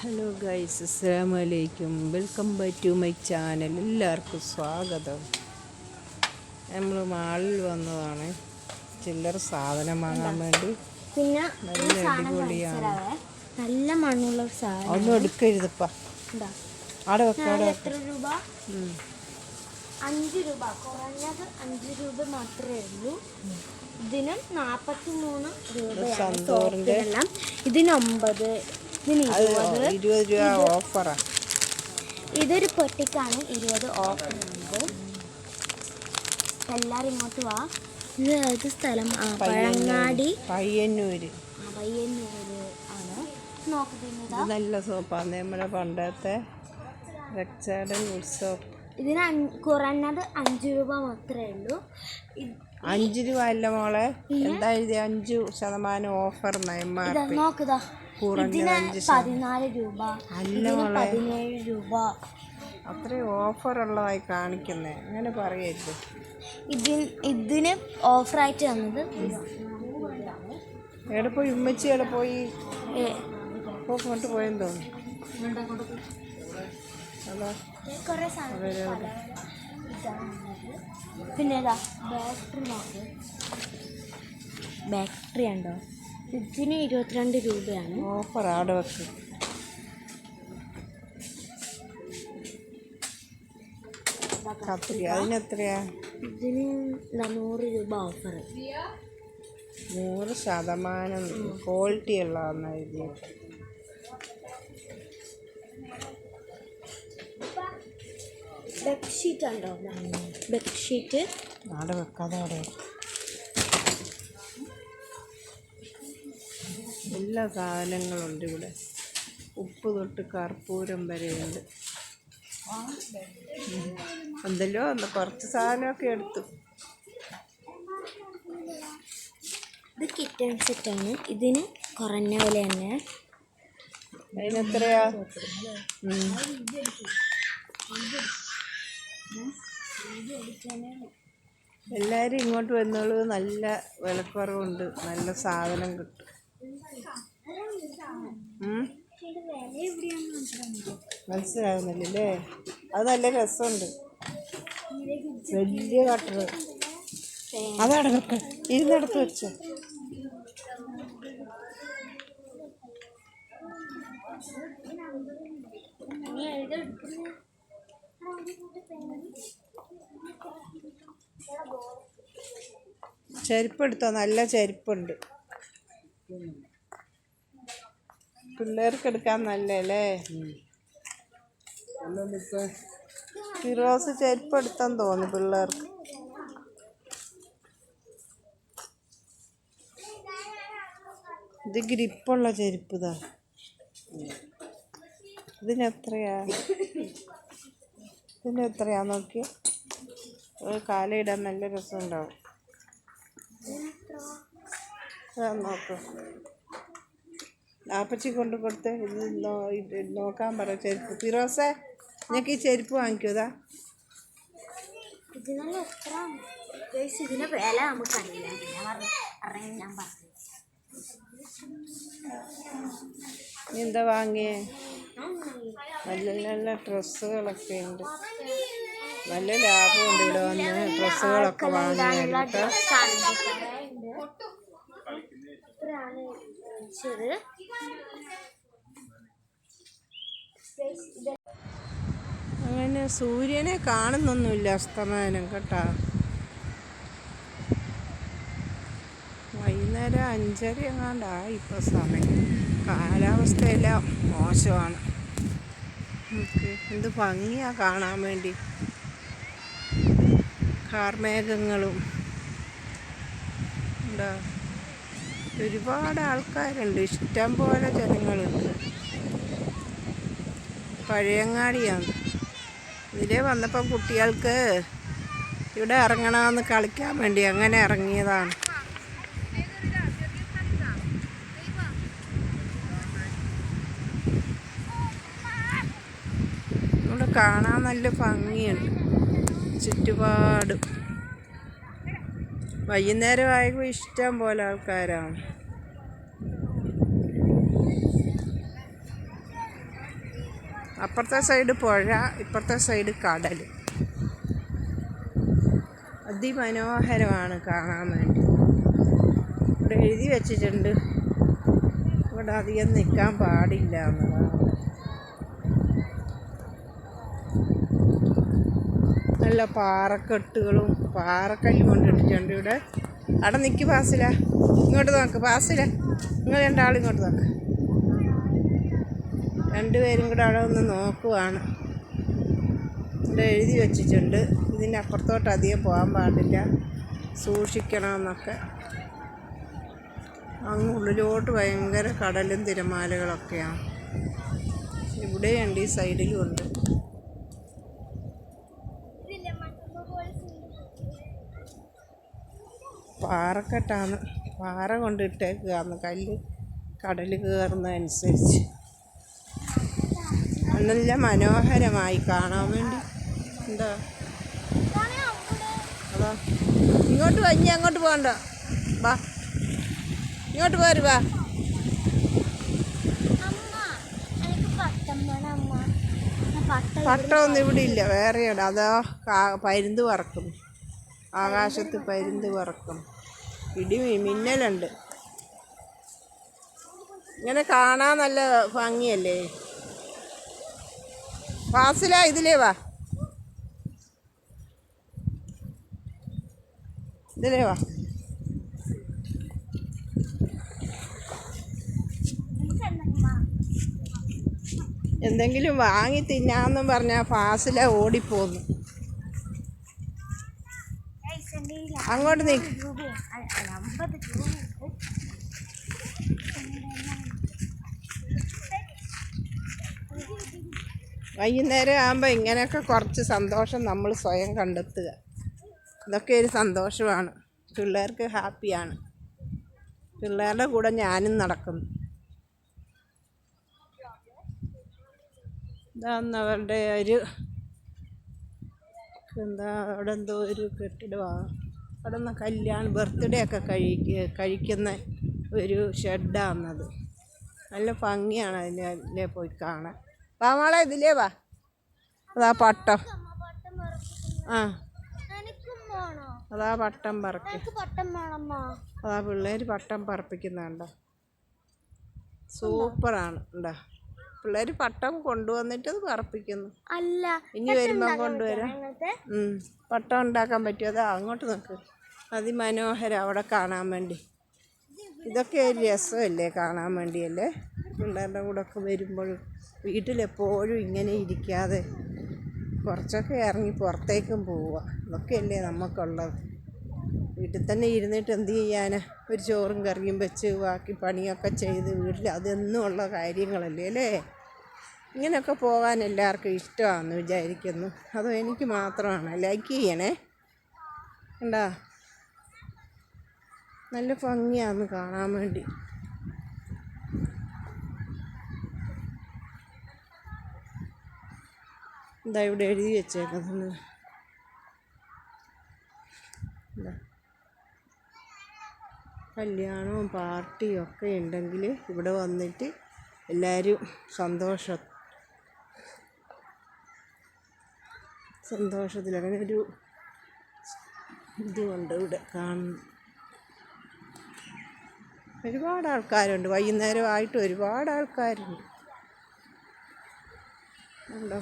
Hello guys അസ്സാം വലൈക്കും welcome back to my channel എല്ലാവർക്കും സ്വാഗതം. നമ്മൾ മാളിൽ വന്നതാണ്. ചില്ലറ സാധനം വാങ്ങാൻ വേണ്ടി. പിന്നെ നല്ല അടിപൊളിയാണ്. നല്ല മണ്ണുള്ള സാധനം. ഒന്നും എടുക്കരുതപ്പാ. അവിടെ വെക്ക അവിടെ ഇതിന് എത്ര രൂപ? അഞ്ച് രൂപ. കുറഞ്ഞത് അഞ്ച് രൂപ മാത്രമേ ഉള്ളൂ. ഇതിനും നാപ്പത്തി മൂന്ന് രൂപയാണ് ഇതിന് ഒമ്പത് ഇരുപത് രൂപ ഓഫറാ. ഇതൊരു പൊട്ടിക്കാണ് ഇരുപത് ഓഫർ ഉണ്ട്. എല്ലാരും ഇങ്ങോട്ട് വാ. ഇത് ഏത് സ്ഥലം? ആ പഴങ്ങാടി. പയ്യന്നൂര്. പയ്യന്നൂര്. ആണ്. നോക്കുന്നത് നല്ല സോപ്പാണ്. നമ്മുടെ പണ്ടത്തെ റെക്സാഡൻ ഉത്സവം. ഇതിന് കുറഞ്ഞത് അഞ്ച് രൂപ മാത്രമേ ഉള്ളൂ. അഞ്ച് രൂപ അല്ല മോളെ. എന്താ എഴുതിയ അഞ്ചു ശതമാനം ഓഫർ നോക്കുതാ പതിനാല് രൂപ. അല്ല പതിനേഴ് രൂപ. അത്രയും ഓഫർ ഉള്ളതായി കാണിക്കുന്നേ. അങ്ങനെ പറയരുത്. ഇതിന് ഇതിന് ഓഫറായിട്ട് തന്നത് എവിടെ പോയി? ഉമ്മച്ചി എവിടെ പോയി? കൊണ്ട് പോയെന്ന് തോന്നുന്നു. അതാ കുറേ സാധനം പിന്നെ ബാറ്ററി ബാറ്ററി ഉണ്ടോ ഇതിന് ഇരുപത്തിരണ്ട് രൂപയാണ്. ഓഫർ അവിടെ വെക്ക്. കത്തിരി അതിനെത്രയാ ഇതിന് ഇതാ നൂറ് രൂപ ഓഫർ നൂറ് ശതമാനം ക്വാളിറ്റി ഉള്ളതെന്ന് എഴുതിയിട്ട് ബെഡ്ഷീറ്റ് ഉണ്ടോ? ബെഡ്ഷീറ്റ് അവിടെ വെക്കാതെ അവിടെ വെക്ക്. എല്ലാ സാധനങ്ങളുണ്ട് ഇവിടെ. ഉപ്പ് തൊട്ട് കർപ്പൂരം വരെയുണ്ട്. എന്തല്ലോ ഒന്ന് കുറച്ച് സാധനമൊക്കെ എടുത്തു. ഇത് കിറ്റൺ സെറ്റാണ് ഇതിന് കുറഞ്ഞ വില തന്നെ. അതിനെത്രയാ എല്ലാവരും ഇങ്ങോട്ട് വന്നോളൂ. നല്ല വിലക്കുറവുണ്ട്. നല്ല സാധനം കിട്ടും. മനസ്സിലാകുന്നില്ലല്ലേ? അത് നല്ല രസമുണ്ട്. വലിയ കട്ടർ അതാണ് വെക്ക വെച്ച വെച്ചോ. ചെരുപ്പ് നല്ല ചെരുപ്പുണ്ട്. പിള്ളേർക്ക് എടുക്കാൻ നല്ലല്ലേ? ഫിറോസ് ചെരുപ്പ് എടുത്തെന്ന് തോന്നി പിള്ളേർക്ക്. ഇത് ഗ്രിപ്പുള്ള ചെരുപ്പ് ഇതാ ഇതിനെത്രയാ ഇതിനെത്രയാ നോക്കി കാലിടാൻ നല്ല രസമുണ്ടാവും. നോക്ക്. ആപ്പച്ചി കൊണ്ട് കൊടുത്ത് ഇത് നോ- നോക്കാൻ പറ ചെരുപ്പ്. ഫിറോസെ നിനക്ക് ഈ ചെരുപ്പ് വാങ്ങിക്കൂതാ? എത്ര? ഇതിന്റെ വില നമുക്കറിയില്ല ഞാൻ പറഞ്ഞു അറിയാൻ ഞാൻ പറഞ്ഞു. നീ എന്താ വാങ്ങിയേ? നല്ല നല്ല ഡ്രസ്സുകളൊക്കെ ഉണ്ട്. നല്ല ലാഭമുണ്ട് ഇവിടെ വന്ന് ഡ്രസ്സുകളൊക്കെ കേട്ടോ മേടിച്ചത് അങ്ങനെ സൂര്യനെ കാണുന്നൊന്നുമില്ല അസ്തമനം കേട്ടോ. വൈകുന്നേരം അഞ്ചര എങ്ങാണ്ടായി ഇപ്പോൾ സമയം. കാലാവസ്ഥയെല്ലാം മോശമാണ്. എന്ത് ഭംഗിയാ കാണാൻ വേണ്ടി. കാർമേഘങ്ങളും. എന്താ? ഒരുപാട് ആൾക്കാരുണ്ട്. ഇഷ്ടം പോലെ ജനങ്ങളുണ്ട്. പഴയങ്ങാടിയാണ്. ഇതിലേ വന്നപ്പം കുട്ടികൾക്ക് ഇവിടെ ഇറങ്ങണമെന്ന് കളിക്കാൻ വേണ്ടി അങ്ങനെ ഇറങ്ങിയതാണ്. ഇവിടെ കാണാൻ നല്ല ഭംഗിയുണ്ട്. ചുറ്റുപാടും. വൈകുന്നേരം ആയപ്പോൾ ഇഷ്ടം പോലെ ആൾക്കാരാണ് അപ്പുറത്തെ സൈഡ് പുഴ ഇപ്പുറത്തെ സൈഡ് കടൽ അതിമനോഹരമാണ് കാണാൻ വേണ്ടി. ഇവിടെ എഴുതി വെച്ചിട്ടുണ്ട്. ഇവിടെ അധികം നിൽക്കാൻ പാടില്ല എന്നതാണ് നല്ല പാറക്കെട്ടുകളും പാറക്കല്ല് കൊണ്ടിട്ടിട്ടുണ്ട് ഇവിടെ. അവിടെ നിൽക്ക് പാസില ഇങ്ങോട്ട് നോക്ക് പാസില നിങ്ങൾ രണ്ടാളും ഇങ്ങോട്ട് നോക്ക്. രണ്ടുപേരും കൂടെ അവിടെ ഒന്ന് നോക്കുവാണ്. ഇവിടെ എഴുതി വെച്ചിട്ടുണ്ട്. ഇതിന്റെ അപ്പുറത്തോട്ട് അധികം പോകാൻ പാടില്ല. സൂക്ഷിക്കണമെന്നൊക്കെ. അങ്ങ് ഉള്ളിലോട്ട് ഭയങ്കര കടലും തിരമാലകളൊക്കെയാണ്. ഇവിടെയുണ്ട് ഈ സൈഡിലും ഉണ്ട്. പാറക്കെട്ടാണ്. പാറ കൊണ്ടിട്ടേക്കുകയാണ് കല്ല് കടൽ കയറുന്നതനുസരിച്ച് നല്ല മനോഹരമായി കാണാൻ വേണ്ടി. എന്താ? അതാ ഇങ്ങോട്ട് വാ ഇനി അങ്ങോട്ട് പോകണ്ട. വാ. ഇങ്ങോട്ട് പോര് വാ. പട്ടമൊന്നും ഇവിടെ ഇല്ല. വേറെയുണ്ട്. അതോ പരുന്ത് പറക്കും ആകാശത്ത് പരുന്ത് പറക്കും ഇടി മിന്നലുണ്ട്. ഇങ്ങനെ കാണാൻ നല്ല ഭംഗിയല്ലേ? ഫാസില ഇതിലേ വാ. ഇതിലേ വാ. എന്തെങ്കിലും വാങ്ങി തിന്നാന്നും പറഞ്ഞാൽ ഫാസില ഓടിപ്പോന്നു. അങ്ങോട്ട് നീ വൈകുന്നേരം ആകുമ്പോൾ ഇങ്ങനെയൊക്കെ കുറച്ച് സന്തോഷം നമ്മൾ സ്വയം കണ്ടെത്തുക. ഇതൊക്കെ ഒരു സന്തോഷമാണ്. പിള്ളേർക്ക് ഹാപ്പിയാണ്. പിള്ളേരുടെ കൂടെ ഞാനും നടക്കുന്നു. ഇതാന്ന് അവരുടെ ഒരു എന്താ അവിടെ എന്തോ ഒരു കെട്ടിടമാണ് അവിടെ നിന്ന് കല്യാണം ബർത്ത്ഡേ ഒക്കെ കഴിക്ക കഴിക്കുന്ന ഒരു ഷെഡാണത് നല്ല ഭംഗിയാണ് അതിനെ പോയി കാണാൻ. വാ മോളെ ഇതിലേ വാ. അതാ പട്ടം. ആ. അതാ പട്ടം പറക്ക് അതാ പിള്ളേർ പട്ടം പറപ്പിക്കുന്നുണ്ടോ സൂപ്പറാണ്. ഉണ്ടാ? പിള്ളേർ പട്ടം കൊണ്ടുവന്നിട്ട് അത് പറപ്പിക്കുന്നു അല്ല ഇനി വരുമ്പം കൊണ്ടുവരാം. പട്ടം ഉണ്ടാക്കാൻ പറ്റുമോ? അതാ അങ്ങോട്ട് നോക്ക്. അതിമനോഹരം അവിടെ കാണാൻ വേണ്ടി. ഇതൊക്കെ ഒരു രസമല്ലേ കാണാൻ വേണ്ടിയല്ലേ? പിള്ളേരുടെ കൂടെ ഒക്കെ വരുമ്പോൾ വീട്ടിലെപ്പോഴും ഇങ്ങനെ ഇരിക്കാതെ കുറച്ചൊക്കെ ഇറങ്ങി പുറത്തേക്കും പോവുക. ഇതൊക്കെയല്ലേ നമുക്കുള്ളത് വീട്ടിൽ തന്നെ ഇരുന്നിട്ട് എന്ത് ചെയ്യാനാ? ഒരു ചോറും കറിയും വെച്ച് ബാക്കി പണിയൊക്കെ ചെയ്ത് വീട്ടിൽ അതെന്നും ഉള്ള കാര്യങ്ങളല്ലേ അല്ലേ? ഇങ്ങനെയൊക്കെ പോകാൻ എല്ലാവർക്കും ഇഷ്ടമാണെന്ന് വിചാരിക്കുന്നു. അതോ എനിക്ക് മാത്രമാണ്. ലൈക്ക് ചെയ്യണേ. കണ്ടാ? നല്ല ഭംഗിയാന്ന് കാണാൻ വേണ്ടി. എന്താ ഇവിടെ എഴുതി വെച്ചേക്കുന്നത്. ഇതാ. കല്യാണവും പാർട്ടിയും ഒക്കെ ഉണ്ടെങ്കിൽ ഇവിടെ വന്നിട്ട് എല്ലാവരും സന്തോഷം. സന്തോഷത്തിൽ അങ്ങനെ ഒരു ഇതുകൊണ്ട് ഇവിടെ കാണുന്നു ഒരുപാട് ആൾക്കാരുണ്ട്. വൈകുന്നേരമായിട്ട് ഒരുപാട് ആൾക്കാരുണ്ട്. ഉണ്ടോ?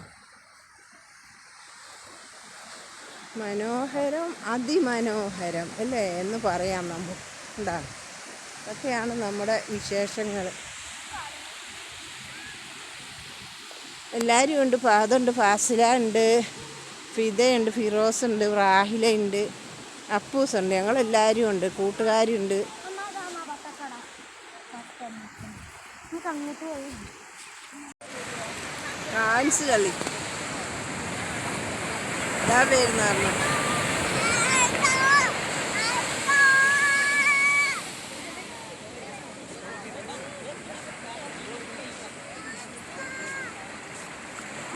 മനോഹരം അതിമനോഹരം അല്ലേ? എന്ന് പറയാം നമ്മൾ ഉണ്ടാ ഇതൊക്കെയാണ് നമ്മുടെ വിശേഷങ്ങൾ. എല്ലാവരും ഉണ്ട്. പാതുണ്ട് ഫാസില ഉണ്ട് ഫിദയുണ്ട് ഫിറോസ് ഉണ്ട് റാഹില ഉണ്ട് അപ്പൂസ് ഉണ്ട് ഞങ്ങളെല്ലാവരും ഉണ്ട്. കൂട്ടുകാരുണ്ട് അമ്മ അതാ പട്ടക്കട പട്ടം നമുക്ക് അങ്ങോട്ട് പോയി ഡാൻസ് കളി. ഇതാ പേരുന്ന പറഞ്ഞു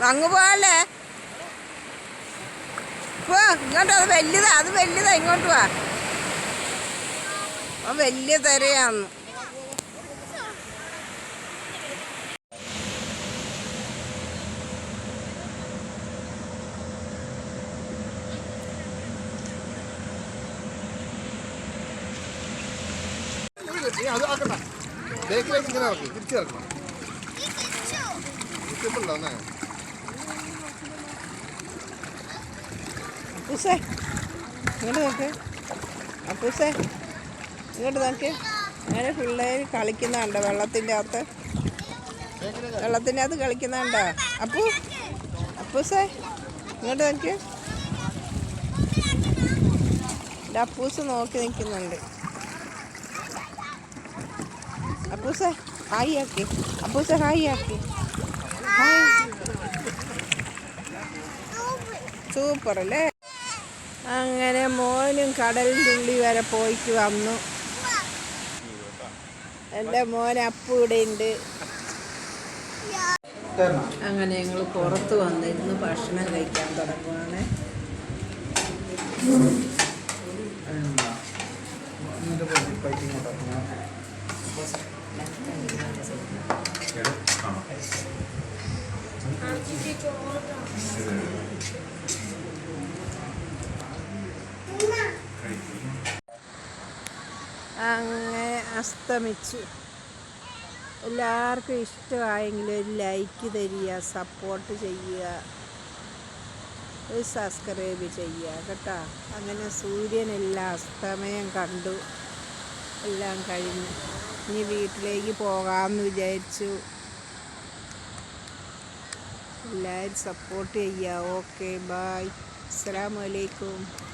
അങ്ങ് പോവാല്ലേ പോ ഇങ്ങോട്ട് അത് വലുതാ അത് വലുതാ ഇങ്ങോട്ട് വാ. വലിയ തിരയാന്ന്. അത് ആക്കണ്ട ബേക്കിലേക്ക് ഇങ്ങനെ ഇറക്കി തിരിച്ചിറക്കണം ഒന്നേ എന്നേ അപ്പൂസേ ഇങ്ങോട്ട് നോക്ക്. അപ്പൂസേ ഇങ്ങോട്ട് നോക്ക്. അങ്ങനെ പിള്ളേർ കളിക്കുന്ന കണ്ടോ വെള്ളത്തിന്റെ അകത്ത്? വെള്ളത്തിന്റെ അകത്ത് കളിക്കുന്ന കണ്ടോ അപ്പു അപ്പൂസേ ഇങ്ങോട്ട് നോക്ക്. എന്റെ അപ്പൂസ് നോക്കി നിൽക്കുന്നുണ്ട്. അപ്പൂസേ ഹായ് ആക്കി. അപ്പൂസ ഹായ് ആക്കി. സൂപ്പർ അല്ലേ അങ്ങനെ മോനും കടൽ തുള്ളി വരെ പോയിക്ക് വന്നു. എന്റെ മോൻ അപ്പു ഇവിടെ ഉണ്ട്. അങ്ങനെ ഞങ്ങൾ പുറത്ത് വന്നിരുന്ന് ഭക്ഷണം കഴിക്കാൻ തുടങ്ങുവാണ് അങ്ങനെ അസ്തമിച്ചു. എല്ലാവർക്കും ഇഷ്ടമായെങ്കിൽ ഒരു ലൈക്ക് തരിക സപ്പോർട്ട് ചെയ്യുക ഒരു സബ്സ്ക്രൈബ് ചെയ്യുക കേട്ടോ. അങ്ങനെ സൂര്യനെല്ലാം അസ്തമയം കണ്ടു. എല്ലാം കഴിഞ്ഞു. ഇനി വീട്ടിലേക്ക് പോകാമെന്ന് വിചാരിച്ചു. എല്ലാവരും സപ്പോർട്ട് ചെയ്യുക. ഓക്കെ ബായ് അസ്സാം വലൈക്കും